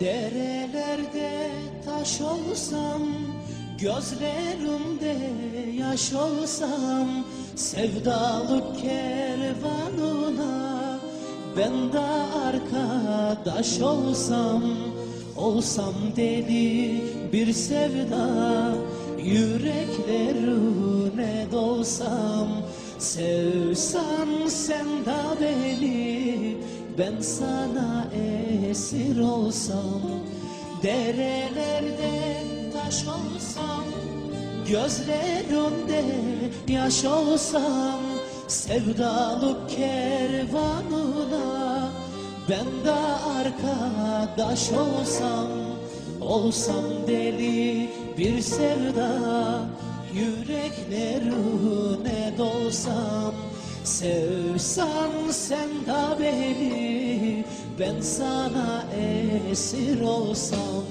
Derelerde taş olsam Gözlerimde yaş olsam Sevdalık kervanına Ben de arkadaş olsam Olsam deli bir sevda Yüreklerine dolsam Sevsen sen de beni Ben sana esir olsam Derelerde taş olsam Gözlerimde yaş olsam Sevdalık kervanına Ben de arkadaş olsam Olsam deli bir sevda Yüreklerine dolsam Sevsen sen de beni Ben sana esir olsam